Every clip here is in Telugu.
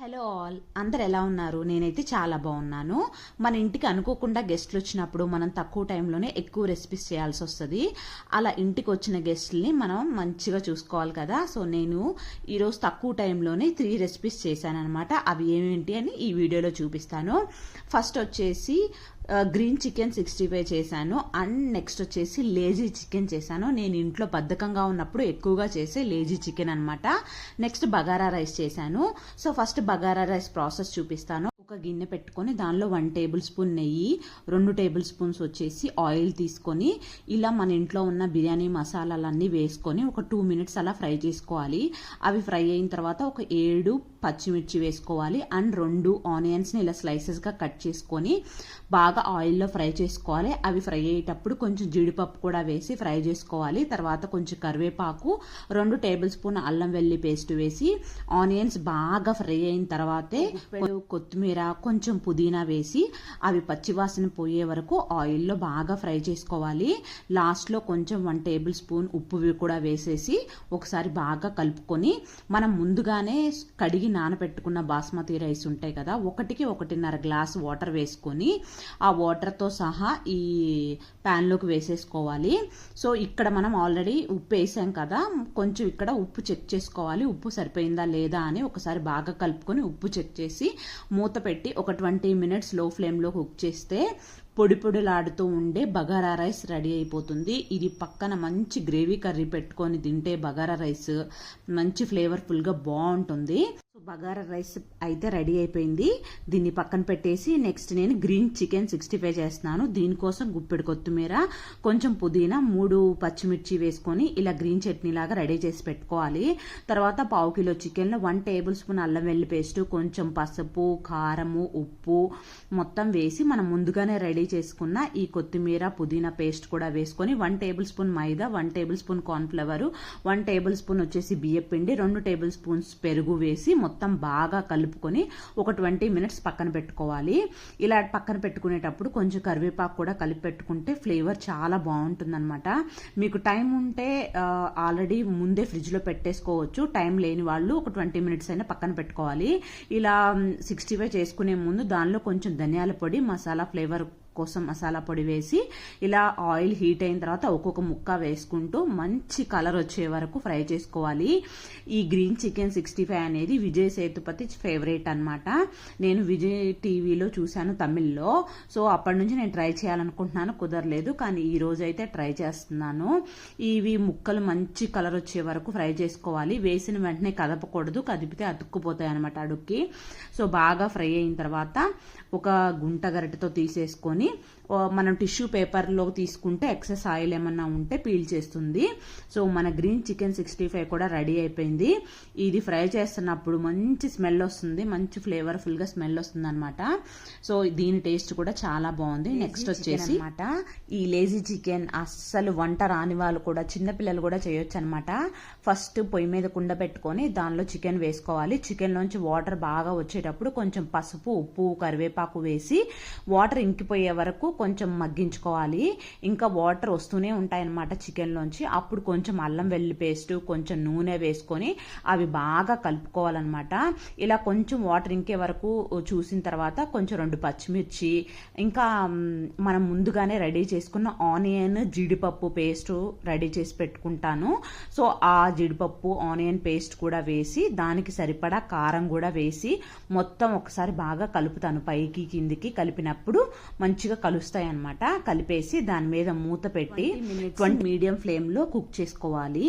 Hello all. అందరు ఎలా ఉన్నారు? నేనైతే చాలా బాగున్నాను. మన ఇంటికి అనుకోకుండా గెస్ట్లు వచ్చినప్పుడు మనం తక్కువ టైంలోనే ఎక్కువ రెసిపీస్ చేయాల్సి వస్తుంది. అలా ఇంటికి వచ్చిన గెస్ట్ని మనం మంచిగా చూసుకోవాలి కదా. సో నేను ఈరోజు తక్కువ టైంలోనే త్రీ రెసిపీస్ చేశాను అనమాట అవి ఏమేంటి అని ఈ వీడియోలో చూపిస్తాను. ఫస్ట్ వచ్చేసి గ్రీన్ చికెన్ సిక్స్టీ ఫైవ్ చేశాను. అండ్ నెక్స్ట్ వచ్చేసి లేజీ చికెన్ చేశాను. నేను ఇంట్లో బద్ధకంగా ఉన్నప్పుడు ఎక్కువగా చేసే లేజీ చికెన్ అనమాట నెక్స్ట్ బగారా రైస్ చేశాను. So first bagara rice process చూపిస్తాను. ఒక గిన్నె పెట్టుకొని దానిలో వన్ టేబుల్ స్పూన్ నెయ్యి రెండు టేబుల్ స్పూన్స్ వచ్చేసి ఆయిల్ తీసుకొని ఇలా మన ఇంట్లో ఉన్న బిర్యానీ మసాలాలన్నీ వేసుకొని ఒక టూ మినిట్స్ అలా ఫ్రై చేసుకోవాలి. అవి ఫ్రై అయిన తర్వాత ఒక ఏడు పచ్చిమిర్చి వేసుకోవాలి అండ్ రెండు ఆనియన్స్ని ఇలా స్లైసెస్గా కట్ చేసుకొని బాగా ఆయిల్లో ఫ్రై చేసుకోవాలి. అవి ఫ్రై అయ్యేటప్పుడు కొంచెం జీడిపప్పు కూడా వేసి ఫ్రై చేసుకోవాలి. తర్వాత కొంచెం కరివేపాకు రెండు టేబుల్ స్పూన్ అల్లం వెల్లి పేస్ట్ వేసి ఆనియన్స్ బాగా ఫ్రై అయిన తర్వాతే కొత్తిమీర కొంచెం పుదీనా వేసి అవి పచ్చివాసన పోయే వరకు ఆయిల్లో బాగా ఫ్రై చేసుకోవాలి. లాస్ట్లో కొంచెం వన్ టేబుల్ స్పూన్ ఉప్పు కూడా వేసేసి ఒకసారి బాగా కలుపుకొని మనం ముందుగానే కడిగి నానబెట్టుకున్న బాస్మతి రైస్ ఉంటాయి కదా ఒకటికి ఒకటిన్నర గ్లాస్ వాటర్ వేసుకొని ఆ వాటర్తో సహా ఈ ప్యాన్లోకి వేసేసుకోవాలి. సో ఇక్కడ మనం ఆల్రెడీ ఉప్పు వేసాం కదా కొంచెం ఇక్కడ ఉప్పు చెక్ చేసుకోవాలి. ఉప్పు సరిపోయిందా లేదా అని ఒకసారి బాగా కలుపుకొని ఉప్పు చెక్ చేసి మూత పెట్టి ఒక ట్వంటీ మినిట్స్లో ఫ్లేమ్లో కుక్ చేస్తే పొడి పొడిలాడుతూ ఉండే బగారా రైస్ రెడీ అయిపోతుంది. ఇది పక్కన మంచి గ్రేవీ కర్రీ పెట్టుకొని తింటే బగారా రైస్ మంచి ఫ్లేవర్ఫుల్గా బాగుంటుంది. బగారా రైస్ అయితే రెడీ అయిపోయింది. దీన్ని పక్కన పెట్టేసి నెక్స్ట్ నేను గ్రీన్ చికెన్ సిక్స్టీ ఫైవ్ చేస్తున్నాను. దీనికోసం గుప్పెడు కొత్తిమీర కొంచెం పుదీనా మూడు పచ్చిమిర్చి వేసుకొని ఇలా గ్రీన్ చట్నీ లాగా రెడీ చేసి పెట్టుకోవాలి. తర్వాత పావు కిలో చికెన్లో వన్ టేబుల్ స్పూన్ అల్లం వెల్లి పేస్ట్ కొంచెం పసుపు కారము ఉప్పు మొత్తం వేసి మనం ముందుగానే రెడీ చేసుకున్న ఈ కొత్తిమీర పుదీనా పేస్ట్ కూడా వేసుకొని one tablespoon maida one tablespoon cornflour one tablespoon వచ్చేసి బియ్యం పిండి రెండు టేబుల్ స్పూన్స్ పెరుగు వేసి మొత్తం మొత్తం బాగా కలుపుకొని ఒక ట్వంటీ మినిట్స్ పక్కన పెట్టుకోవాలి. ఇలా పక్కన పెట్టుకునేటప్పుడు కొంచెం కరివేపాకు కూడా కలిపి పెట్టుకుంటే ఫ్లేవర్ చాలా బాగుంటుందన్నమాట. మీకు టైం ఉంటే ఆల్రెడీ ముందే ఫ్రిడ్జ్లో పెట్టేసుకోవచ్చు. టైం లేని వాళ్ళు ఒక ట్వంటీ మినిట్స్ అయినా పక్కన పెట్టుకోవాలి. ఇలా సిక్స్టీ ఫైవ్ చేసుకునే ముందు దానిలో కొంచెం ధనియాల పొడి మసాలా ఫ్లేవర్ కోసం మసాలా పొడి వేసి ఇలా ఆయిల్ హీట్ అయిన తర్వాత ఒక్కొక్క ముక్క వేసుకుంటూ మంచి కలర్ వచ్చే వరకు ఫ్రై చేసుకోవాలి. ఈ గ్రీన్ చికెన్ సిక్స్టీ ఫైవ్ అనేది విజయ్ సేతుపతి ఫేవరెట్ అనమాట నేను విజయ్ టీవీలో చూశాను తమిళ్ళో. సో అప్పటి నుంచి నేను ట్రై చేయాలనుకుంటున్నాను కుదరలేదు. కానీ ఈ రోజు అయితే ట్రై చేస్తున్నాను. ఇవి ముక్కలు మంచి కలర్ వచ్చే వరకు ఫ్రై చేసుకోవాలి. వేసిన వెంటనే కదపకూడదు కదిపితే అతుక్కుపోతాయి అనమాట అడుక్కి. సో బాగా ఫ్రై అయిన తర్వాత ఒక గుంట గరిటతో తీసేసుకొని ali మనం టిష్యూ పేపర్లో తీసుకుంటే ఎక్సెస్ ఆయిల్ ఏమన్నా ఉంటే పీల్ చేస్తుంది. సో మన గ్రీన్ చికెన్ సిక్స్టీ ఫైవ్ కూడా రెడీ అయిపోయింది. ఇది ఫ్రై చేస్తున్నప్పుడు మంచి స్మెల్ వస్తుంది. మంచి ఫ్లేవర్ఫుల్గా స్మెల్ వస్తుంది అనమాట సో దీని టేస్ట్ కూడా చాలా బాగుంది. నెక్స్ట్ వచ్చేసి అనమాట ఈ లేజీ చికెన్ అస్సలు వంట రాని వాళ్ళు కూడా చిన్నపిల్లలు కూడా చేయొచ్చు అనమాట ఫస్ట్ పొయ్యి మీద కుండ పెట్టుకొని దానిలో చికెన్ వేసుకోవాలి. చికెన్లోంచి వాటర్ బాగా వచ్చేటప్పుడు కొంచెం పసుపు ఉప్పు కరివేపాకు వేసి వాటర్ ఇంకిపోయే వరకు కొంచెం మగ్గించుకోవాలి. ఇంకా వాటర్ వస్తూనే ఉంటాయన్నమాట చికెన్లోంచి. అప్పుడు కొంచెం అల్లం వెల్లి పేస్ట్ కొంచెం నూనె వేసుకొని అవి బాగా కలుపుకోవాలన్నమాట. ఇలా కొంచెం వాటర్ ఇంకే వరకు చూసిన తర్వాత కొంచెం రెండు పచ్చిమిర్చి ఇంకా మనం ముందుగానే రెడీ చేసుకున్న ఆనియన్ జీడిపప్పు పేస్ట్ రెడీ చేసి పెట్టుకుంటాను. సో ఆ జీడిపప్పు ఆనియన్ పేస్ట్ కూడా వేసి దానికి సరిపడా కారం కూడా వేసి మొత్తం ఒకసారి బాగా కలుపుతాను పైకి కిందికి కలిపినప్పుడు మంచిగా కలుస్తాను. అనమాట కలిపేసి దాని మీద మూత పెట్టి ట్వంటీ మీడియం ఫ్లేమ్లో కుక్ చేసుకోవాలి.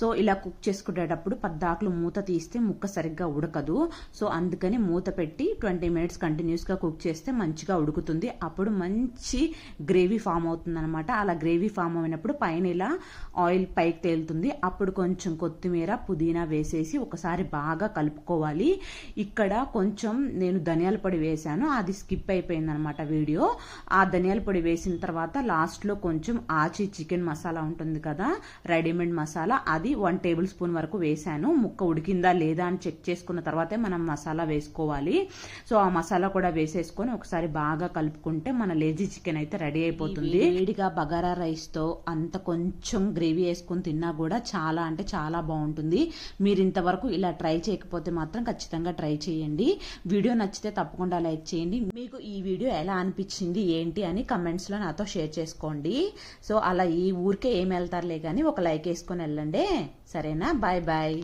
సో ఇలా కుక్ చేసుకునేటప్పుడు పద్దాకులు మూత తీస్తే ముక్క సరిగ్గా ఉడకదు. సో అందుకని మూత పెట్టి ట్వంటీ మినిట్స్ కంటిన్యూస్గా కుక్ చేస్తే మంచిగా ఉడుకుతుంది. అప్పుడు మంచి గ్రేవీ ఫామ్ అవుతుంది అనమాట అలా గ్రేవీ ఫామ్ అయినప్పుడు పైన ఇలా ఆయిల్ పైకి తేలుతుంది. అప్పుడు కొంచెం కొత్తిమీర పుదీనా వేసేసి ఒకసారి బాగా కలుపుకోవాలి. ఇక్కడ కొంచెం నేను ధనియాల పొడి వేశాను. అది స్కిప్ అయిపోయింది అనమాట వీడియో. ఆ ధనియాల పొడి వేసిన తర్వాత లాస్ట్లో కొంచెం ఆచి చికెన్ మసాలా ఉంటుంది కదా రెడీమేడ్ మసాలా అది వన్ టేబుల్ స్పూన్ వరకు వేసాను ముక్క ఉడికిందా లేదా అని చెక్ చేసుకున్న తర్వాతే మనం మసాలా వేసుకోవాలి. సో ఆ మసాలా కూడా వేసేసుకొని ఒకసారి బాగా కలుపుకుంటే మన లేజీ చికెన్ అయితే రెడీ అయిపోతుంది. వేడిగా బగారా రైస్తో అంత కొంచెం గ్రేవీ వేసుకొని తిన్నా కూడా చాలా అంటే చాలా బాగుంటుంది. మీరు ఇంతవరకు ఇలా ట్రై చేయకపోతే మాత్రం ఖచ్చితంగా ట్రై చేయండి. వీడియో నచ్చితే తప్పకుండా లైక్ చేయండి. మీకు ఈ వీడియో ఎలా అనిపించింది? ఏంటి? అని కమెంట్స్లో నాతో షేర్ చేసుకోండి. సో అలా ఈ ఊరికే ఏం వెళ్తారులే కానీ ఒక లైక్ వేసుకొని వెళ్ళండి. సరేనా? Bye bye.